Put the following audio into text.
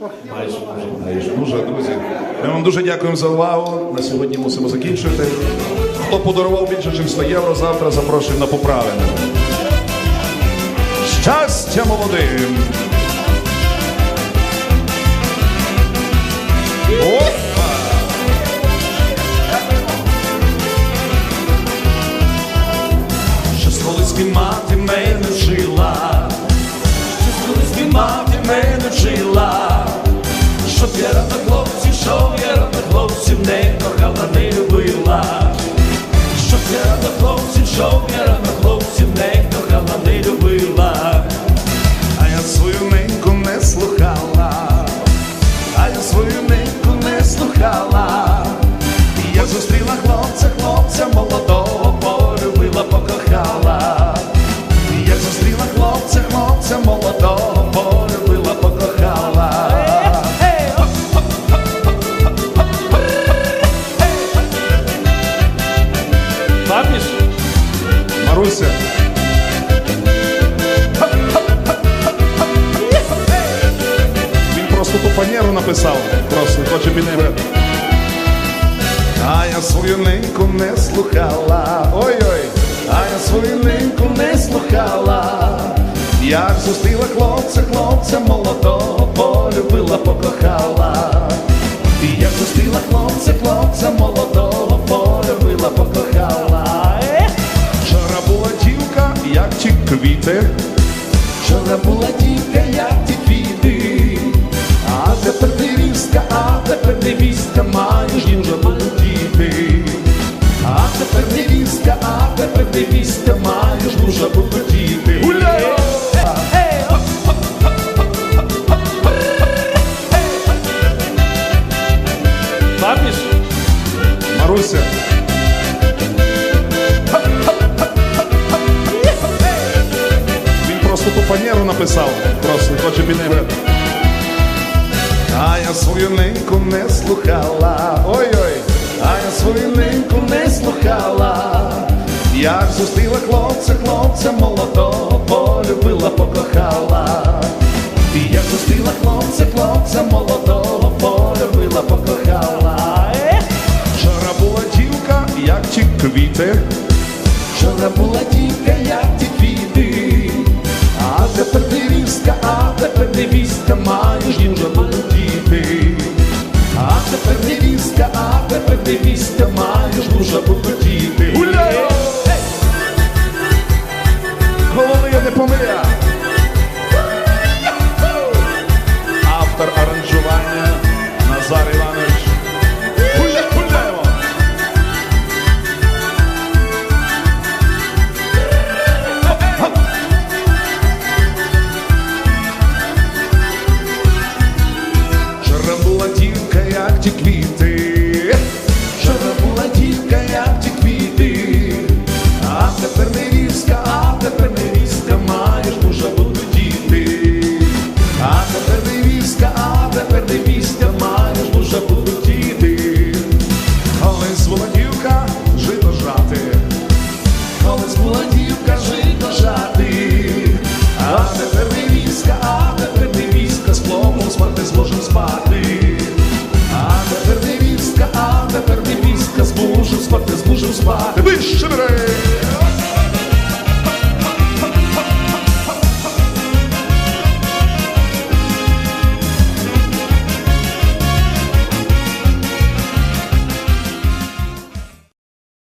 Майже. Дуже, друзі. Ми вам дуже дякуємо за увагу. На сьогодні мусимо закінчити. Хто подарував більше, ніж 100 євро, завтра запрошуємо на поправину. Щастя молодим! Опа! Колись мій мати мене вчила, щось колись мій мати мене вчила, свою неньку не слухала. Фанеру написав, просто хоче піднімати. А я свою неньку не слухала. Ой-ой, а я свою неньку не слухала. Як зустріла хлопця, хлопця молодого, полюбила, покохала. Як зустріла хлопця, хлопця молодого, полюбила, покохала. Вчора була дівка, як ті квіти. Вчора була дівка, як ті квіти. А тепер невістка, а тепер невістка, маєш вже будуть. А тепер невістка, а тепер невістка, маєш дуже діти. Гуляй! Пам'ятаєш? Маруся. Він просто ту фанеру написав, просто хоче піднімати. А я свою неньку не слухала. Ой-ой, а я свою неньку не слухала. Як зустріла хлопця, хлопця молодого, полюбила, покохала. Як зустріла хлопця, хлопця молодого, полюбила, покохала. Вчора була дівка, як ті квіти. Вчора була дівка, невістка, маєш дуже будуть Bishop